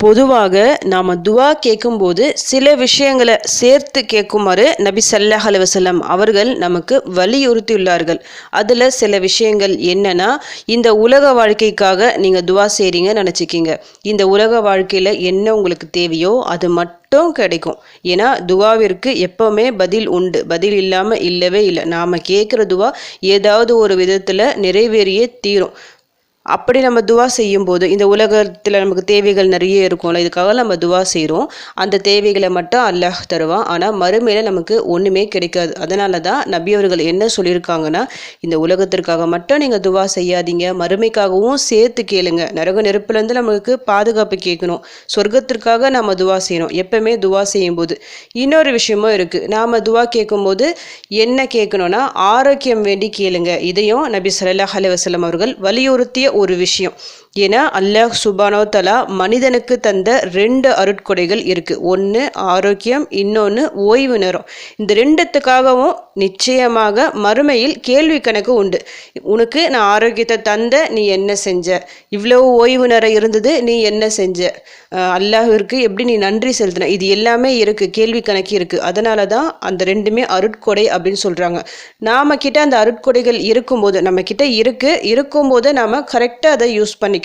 பொதுவாக நாம் துவா கேட்கும்போது சில விஷயங்களை சேர்த்து கேட்குமாறு நபி சல்லாஹ் அலுவலம் அவர்கள் நமக்கு வலியுறுத்தியுள்ளார்கள். அதில் சில விஷயங்கள் என்னன்னா இந்த உலக வாழ்க்கைக்காக நீங்கள் துவா செய்கிறீங்க நினச்சிக்கிங்க. இந்த உலக வாழ்க்கையில் என்ன உங்களுக்கு தேவையோ அது மட்டும் கிடைக்கும். ஏன்னா துவாவிற்கு எப்போவுமே பதில் உண்டு. பதில் இல்லாமல் இல்லவே இல்லை. நாம் கேட்குற துவா ஏதாவது ஒரு விதத்தில் நிறைவேறியே தீரும். அப்படி நம்ம துவா செய்யும்போது இந்த உலகத்தில் நமக்கு தேவைகள் நிறைய இருக்கும்ல இதுக்காக நம்ம துவா செய்கிறோம் அந்த தேவைகளை மட்டும் அல்லாஹ் தருவான். ஆனால் மறுமையில் நமக்கு ஒன்றுமே கிடைக்காது. அதனால தான் நபி அவர்கள் என்ன சொல்லியிருக்காங்கன்னா இந்த உலகத்திற்காக மட்டும் நீங்கள் துவா செய்யாதீங்க. மறுமைக்காகவும் சேர்த்து கேளுங்க. நரக நெருப்புலேருந்து நமக்கு பாதுகாப்பு கேட்கணும். சொர்க்கத்திற்காக நம்ம துவா செய்யணும். எப்பவுமே துவா செய்யும்போது. இன்னொரு விஷயமும் இருக்குது நாம் துவா கேட்கும்போது என்ன கேட்கணும்னா ஆரோக்கியம் வேண்டி கேளுங்க. இதையும் நபி சல்லாஹ் அலைஹி அவர்கள் வலியுறுத்திய ஒரு விஷயம். ஏன்னா அல்லாஹ் சுபானோ தலா மனிதனுக்கு தந்த ரெண்டு அருட்கொடைகள் இருக்குது ஒன்று ஆரோக்கியம் இன்னொன்று ஓய்வு நேரம். இந்த ரெண்டுத்துக்காகவும் நிச்சயமாக மறுமையில் கேள்வி கணக்கு உண்டு. உனக்கு நான் ஆரோக்கியத்தை தந்த நீ என்ன செஞ்ச? இவ்வளோ ஓய்வு நேரம் இருந்தது நீ என்ன செஞ்ச? அல்லாஹிற்கு எப்படி நீ நன்றி செலுத்தின? இது எல்லாமே இருக்குது கேள்வி கணக்கு இருக்குது அதனால தான் அந்த ரெண்டுமே அருட்கொடை அப்படின்னு சொல்கிறாங்க நாம கிட்ட அந்த அருட்கொடைகள் இருக்கும்போது நம்ம கிட்ட இருக்கு. இருக்கும்போது நாம கரெக்டாக அதை யூஸ் பண்ணிக்கணும்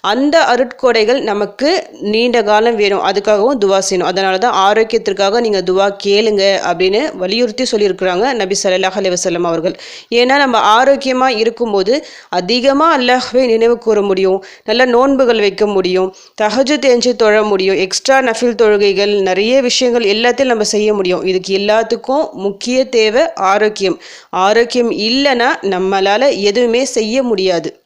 அந்த அருட்கொடைகள் நமக்கு நீண்ட காலம் வேணும். அதுக்காகவும் துவா செய்யணும். அதனால தான் ஆரோக்கியத்திற்காக நீங்கள் துவா கேளுங்க அப்படின்னு வலியுறுத்தி சொல்லியிருக்கிறாங்க நபி சல்லாஹ் அலைஹி அவர்கள். ஏன்னா நம்ம ஆரோக்கியமாக இருக்கும்போது அதிகமாக அல்லாஹ்வே நினைவு கூற முடியும். நல்ல நோன்புகள் வைக்க முடியும். தகஜு தேஞ்சு தொழ முடியும். எக்ஸ்ட்ரா நஃபில் தொழுகைகள் நிறைய விஷயங்கள் எல்லாத்தையும் நம்ம செய்ய முடியும். இதுக்கு எல்லாத்துக்கும் முக்கிய தேவை ஆரோக்கியம். ஆரோக்கியம் இல்லைன்னா நம்மளால் எதுவுமே செய்ய முடியாது.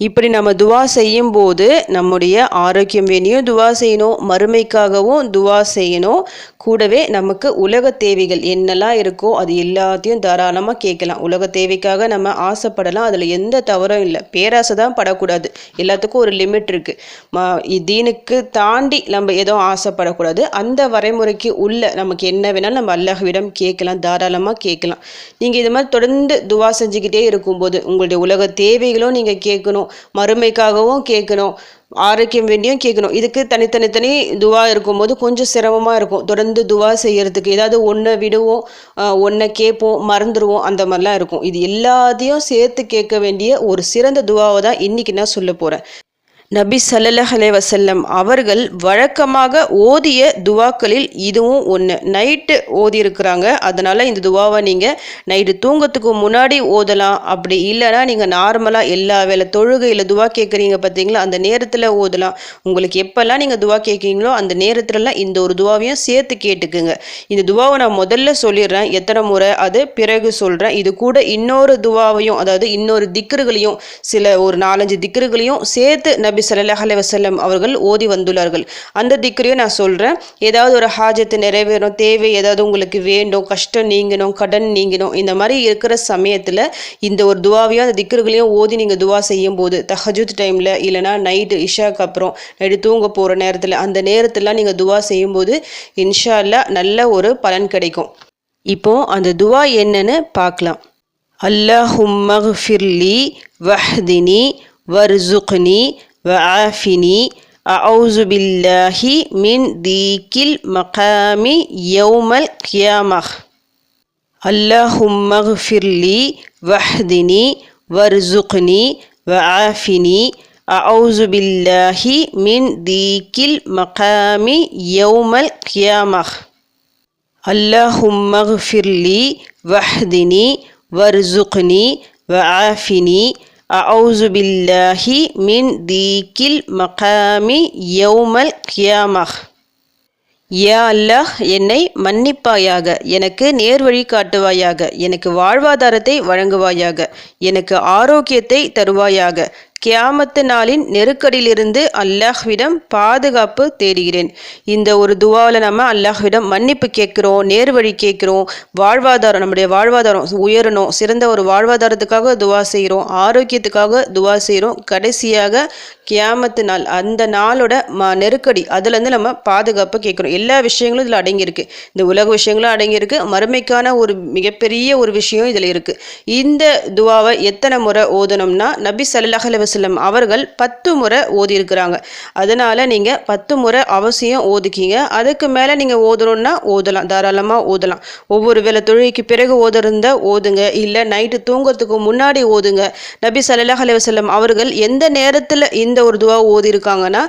இப்படி நம்ம துவா செய்யும்போது நம்முடைய ஆரோக்கியம் வேணியும் துவா செய்யணும் மறுமைக்காகவும் துவா செய்யணும். கூடவே நமக்கு உலக தேவைகள் என்னெல்லாம் இருக்கோ அது எல்லாத்தையும் தாராளமாக கேட்கலாம். உலக தேவைக்காக நம்ம ஆசைப்படலாம். அதில் எந்த தவறும் இல்லை. பேராசை தான் படக்கூடாது. எல்லாத்துக்கும் ஒரு லிமிட் இருக்குது தீனுக்கு தாண்டி நம்ம எதுவும் ஆசைப்படக்கூடாது. அந்த வரைமுறைக்கு உள்ள நமக்கு என்ன வேணாலும் நம்ம அல்லாஹ்விடம் கேட்கலாம். தாராளமாக கேட்கலாம். நீங்கள் இது மாதிரி தொடர்ந்து துவா செஞ்சுக்கிட்டே இருக்கும்போது உங்களுடைய உலக தேவைகளும் நீங்கள் கேட்கணும். மறுமைக்காகவும் கேட்கணும். ஆரோக்கியம் வேண்டியும் கேட்கணும். இதுக்கு தனித்தனி தனி துவா இருக்கும்போது கொஞ்சம் சிரமமாக இருக்கும். தொடர்ந்து துவா செய்யறதுக்கு ஏதாவது ஒன்றை விடுவோம் ஒன்றை கேட்போம் மறந்துடுவோம் அந்த மாதிரிலாம் இருக்கும். இது எல்லாத்தையும் சேர்த்து கேட்க வேண்டிய ஒரு சிறந்த துவாவை தான் இன்னைக்கு நான் சொல்ல போகிறேன் நபி ஸல்லல்லாஹு அலைஹி அவர்கள் வழக்கமாக ஓதிய துவாக்களில் இதுவும் ஒன்று நைட்டு ஓதியிருக்கிறாங்க. அதனால் இந்த துவாவை நீங்கள் நைட்டு தூங்கத்துக்கு முன்னாடி ஓதலாம். அப்படி இல்லைன்னா நீங்கள் நார்மலாக எல்லா வேலை தொழுகையில் துவா கேட்குறீங்க பார்த்தீங்களா அந்த நேரத்தில் ஓதலாம். உங்களுக்கு எப்போல்லாம் நீங்கள் துவா கேட்குறீங்களோ அந்த நேரத்துலலாம் இந்த ஒரு துவாவையும் சேர்த்து கேட்டுக்குங்க. இந்த துவாவை நான் முதல்ல சொல்லிடுறேன். எத்தனை முறை அது பிறகு சொல்கிறேன் இது கூட இன்னொரு துவாவையும் அதாவது இன்னொரு திக்ருகளையும் சில ஒரு நாலஞ்சு திக்ருகளையும் சேர்த்து நபி ஸல்லல்லாஹு அலைஹி வஸல்லம் அவர்கள் ஓதி வந்துள்ளார்கள். அந்த திக்கரையும் நான் சொல்கிறேன் ஏதாவது ஒரு ஹாஜத்து நிறைவேறும் தேவை ஏதாவது உங்களுக்கு வேண்டும் கஷ்டம் நீங்கணும் கடன் நீங்கணும் இந்த மாதிரி இருக்கிற சமயத்தில் இந்த ஒரு துவாவையும் அந்த திக்கர்களையும் ஓதி நீங்கள் துவா செய்யும் போது தஹஜூத் டைமில் இல்லைனா நைட்டு இஷாக்கு அப்புறம் நைட்டு தூங்க போகிற நேரத்தில் அந்த நேரத்திலாம் நீங்கள் துவா செய்யும்போது இன்ஷா அல்லாஹ் நல்ல ஒரு பலன் கிடைக்கும். இப்போ அந்த துவா என்னன்னு பார்க்கலாம். அல்லாஹும்மஃபிர்லி வஹ்தினி வர்சுக்னி وعافني. أعوذ بالله من ضيق المقام يوم القيامة. اللهم اغفر لي واهدني وارزقني وعافني. أعوذ بالله من ضيق المقام يوم القيامة. اللهم اغفر لي واهدني وارزقني وعافني. அவுசு பில்லாஹி மின் தீக்கில் மகாமி யௌமல் கியாமஹ். யா அல்லாஹ் என்னை மன்னிப்பாயாக எனக்கு நேர்வழி காட்டுவாயாக எனக்கு வாழ்வாதாரத்தை வழங்குவாயாக எனக்கு ஆரோக்கியத்தை தருவாயாக கியாமத்து நாளின் நெருக்கடியிலிருந்து அல்லாஹ்விடம் பாதுகாப்பு தேடுகிறேன். இந்த ஒரு துவாவில் நம்ம அல்லாஹ்விடம் மன்னிப்பு கேட்குறோம் நேர்வழி கேட்குறோம். வாழ்வாதாரம் நம்முடைய வாழ்வாதாரம் உயரணும். சிறந்த ஒரு வாழ்வாதாரத்துக்காக துவா செய்கிறோம். ஆரோக்கியத்துக்காக துவா செய்கிறோம். கடைசியாக கியாமத்து நாள் அந்த நாளோட ம நெருக்கடி அதுலேருந்து நம்ம பாதுகாப்பு கேட்குறோம். எல்லா விஷயங்களும் இதில் அடங்கியிருக்கு. இந்த உலக விஷயங்களும் அடங்கியிருக்கு. மறுமைக்கான ஒரு மிகப்பெரிய ஒரு விஷயம் இதில் இருக்குது இந்த துவாவை எத்தனை முறை ஓதணும்னா நபி சல்லாஹ் அலுவலம் அவர்கள் பத்து முறை ஓதியிருக்கிறாங்க. அதனால் நீங்கள் பத்து முறை அவசியம் ஓதுக்கீங்க. அதுக்கு மேலே நீங்கள் ஓதணும்னா ஓதலாம். தாராளமாக ஓதலாம். ஒவ்வொரு வேலை தொழுகைக்கு பிறகு ஓதுறத ஓதுங்க. இல்லை நைட்டு தூங்குறதுக்கு முன்னாடி ஓதுங்க. நபி சல்லாஹ் அலுவலம் அவர்கள் எந்த நேரத்தில் இந்த ஒரு துவா ஓதியிருக்காங்கன்னா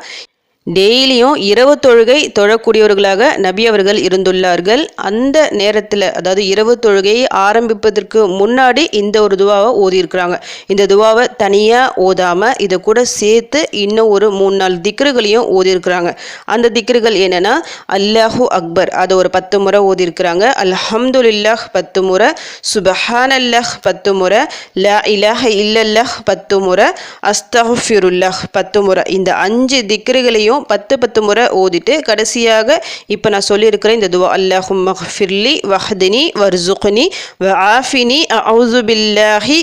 டெய்லியும் இரவு தொழுகை தொழக்கூடியவர்களாக நபி அவர்கள் இருந்துள்ளார்கள். அந்த நேரத்தில் அதாவது இரவு தொழுகையை ஆரம்பிப்பதற்கு முன்னாடி இந்த ஒரு துவாவை ஓதியிருக்கிறாங்க. இந்த துவாவை தனியாக ஓதாமல் இதை கூட சேர்த்து இன்னும் ஒரு மூணு நாலு திக்ருகளையும் ஓதியிருக்கிறாங்க. அந்த திக்ருகள் என்னென்னா அல்லாஹூ அக்பர் அதை ஒரு பத்து முறை ஓதியிருக்கிறாங்க. அல்ஹம்துலில்லாஹ் பத்து முறை. சுபஹான் அல்லாஹ் பத்து முறை. ல இலஹ இல்லல்லாஹ் பத்து முறை. அஸ்தஃபிருல்லாஹ் பத்து முறை. இந்த அஞ்சு திக்ருகளையும் பத்து பத்து முறை ஓதிட்டு கடைசியாக இப்போ நான் சொல்லியிருக்கிறேன் இந்த துவா. அல்லாஹும் மஹ்ஃபிர்லி வஹதினி வர்சுக்னி வ ஆஃபினி அவுசுபில்லாஹி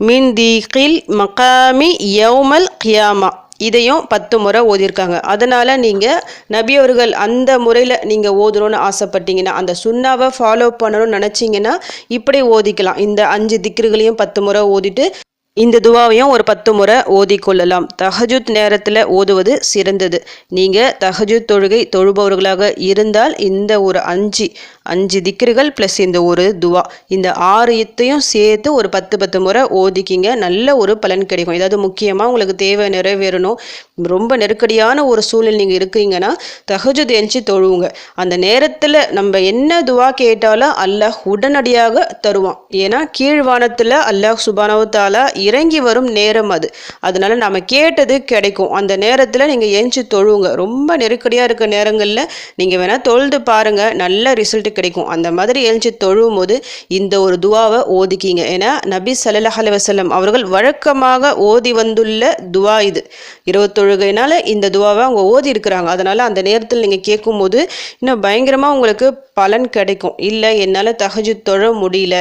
மின் தீகில் மகாமி யௌமல் கியாமா. இதையும் பத்து முறை ஓதியிருக்காங்க. அதனால் நீங்கள் நபி அவர்கள் அந்த முறையில் நீங்கள் ஓதணும்னு ஆசைப்பட்டீங்கன்னா அந்த சுண்ணாவை ஃபாலோ பண்ணணும்னு நினச்சிங்கன்னா இப்படி ஓதிக்கலாம். இந்த அஞ்சு திக்ருகளையும் பத்து முறை ஓதிட்டு இந்த துவாவையும் ஒரு பத்து முறை ஓதிக்கொள்ளலாம் தஹஜுத் நேரத்தில் ஓதுவது சிறந்தது. நீங்கள் தஹஜுத் தொழுகை தொழுபவர்களாக இருந்தால் இந்த ஒரு அஞ்சு அஞ்சு திக்ருகள் ப்ளஸ் இந்த ஒரு துவா. இந்த ஆறு இத்தையும் சேர்த்து ஒரு பத்து பத்து முறை ஓதிக்கிங்க. நல்ல ஒரு பலன் கிடைக்கும். ஏதாவது முக்கியமாக உங்களுக்கு தேவை நிறைவேறணும். ரொம்ப நெருக்கடியான ஒரு சூழல் நீங்கள் இருக்கீங்கன்னா தகஜு தேஞ்சி தொழுவுங்க. அந்த நேரத்தில் நம்ம என்ன துவா கேட்டாலும் அல்லாஹ் உடனடியாக தருவான். ஏன்னா கீழ்வானத்தில் அல்லாஹ் சுபானவத்தாலா இறங்கி வரும் நேரம் அது. அதனால நம்ம கேட்டது கிடைக்கும். அந்த நேரத்தில் நீங்கள் எஞ்சி தொழுவுங்க. ரொம்ப நெருக்கடியாக இருக்க நேரங்களில் நீங்கள் வேணால் தொழுது பாருங்கள் நல்ல ரிசல்ட் கிடைக்கும். அந்த மாதிரி எழுச்சி தொழுவும் போது இந்த ஒரு துவாவை ஓதிக்கிங்க. ஏன்னா நபி சல்லாஹ் அலுவலம் அவர்கள் வழக்கமாக ஓதி வந்துள்ள துவா இது. இருபத்தொழுகைனால இந்த துவாவை அவங்க ஓதி இருக்கிறாங்க அதனால் அந்த நேரத்தில் நீங்கள் கேட்கும்போது இன்னும் பயங்கரமாக உங்களுக்கு பலன் கிடைக்கும். இல்லை என்னால் தகஜு தொழ முடியல.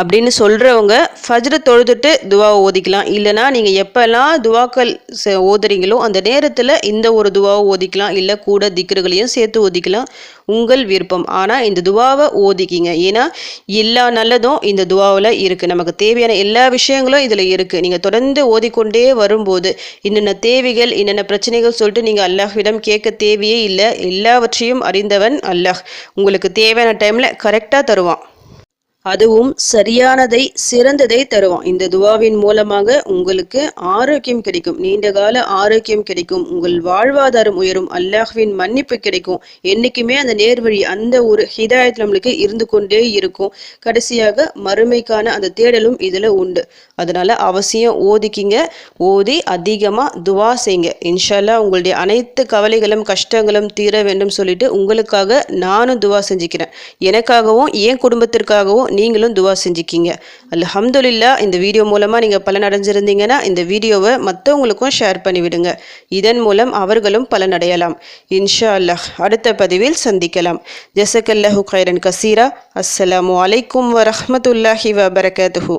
அப்படின்னு சொல்கிறவங்க ஃபஜ்ரு தொழுதுட்டு துவாவை ஓதிக்கலாம். இல்லைனா நீங்கள் எப்போல்லாம் துவாக்கள் ஓதுறீங்களோ அந்த நேரத்தில் இந்த ஒரு துவாவை ஓதிக்கலாம். இல்லை கூட திக்ருகளையும் சேர்த்து ஓதிக்கலாம். உங்கள் விருப்பம். ஆனால் இந்த துவாவை ஓதிக்கிங்க. ஏன்னா எல்லா நல்லதும் இந்த துவாவில் இருக்குது நமக்கு தேவையான எல்லா விஷயங்களும் இதில் இருக்குது நீங்கள் தொடர்ந்து ஓதிக்கொண்டே வரும்போது என்னென்ன தேவைகள் என்னென்ன பிரச்சனைகள் சொல்லிட்டு நீங்கள் அல்லாஹ்விடம் கேட்க தேவையே இல்லை. எல்லாவற்றையும் அறிந்தவன் அல்லாஹ். உங்களுக்கு தேவையான டைமில் கரெக்டாக தருவான். அதுவும் சரியானதை சிறந்ததை தருவான். இந்த துவாவின் மூலமாக உங்களுக்கு ஆரோக்கியம் கிடைக்கும். நீண்ட கால ஆரோக்கியம் கிடைக்கும். உங்கள் வாழ்வாதாரம் உயரும். அல்லாஹ்வின் மன்னிப்பு கிடைக்கும். என்றைக்குமே அந்த நேர்வழி அந்த ஒரு ஹிதாயத்தில் நம்மளுக்கு இருந்து கொண்டே இருக்கும். கடைசியாக மறுமைக்கான அந்த தேடலும் இதில் உண்டு. அதனால அவசியம் ஓதிக்கிங்க. ஓதி அதிகமாக துவா செய்யுங்க. இன்ஷால்லா உங்களுடைய அனைத்து கவலைகளும் கஷ்டங்களும் தீர வேண்டும் சொல்லிட்டு உங்களுக்காக நானும் துவா செஞ்சுக்கிறேன். எனக்காகவும் என் குடும்பத்திற்காகவும் நீங்களும் துவா செஞ்சுக்கிங்க. அல்ஹம்துலில்லா இந்த வீடியோ மூலமாக நீங்கள் பலன் அடைஞ்சிருந்தீங்கன்னா இந்த வீடியோவை மற்றவங்களுக்கும் ஷேர் பண்ணிவிடுங்க. இதன் மூலம் அவர்களும் பலனடையலாம். இன்ஷா அல்லாஹ் அடுத்த பதிவில் சந்திக்கலாம். ஜசக்கல்லஹு கைரன் கசீரா. அஸ்ஸலாமு அலைக்கும் வரஹமத்துல்லாஹி வபரகாத்துஹூ.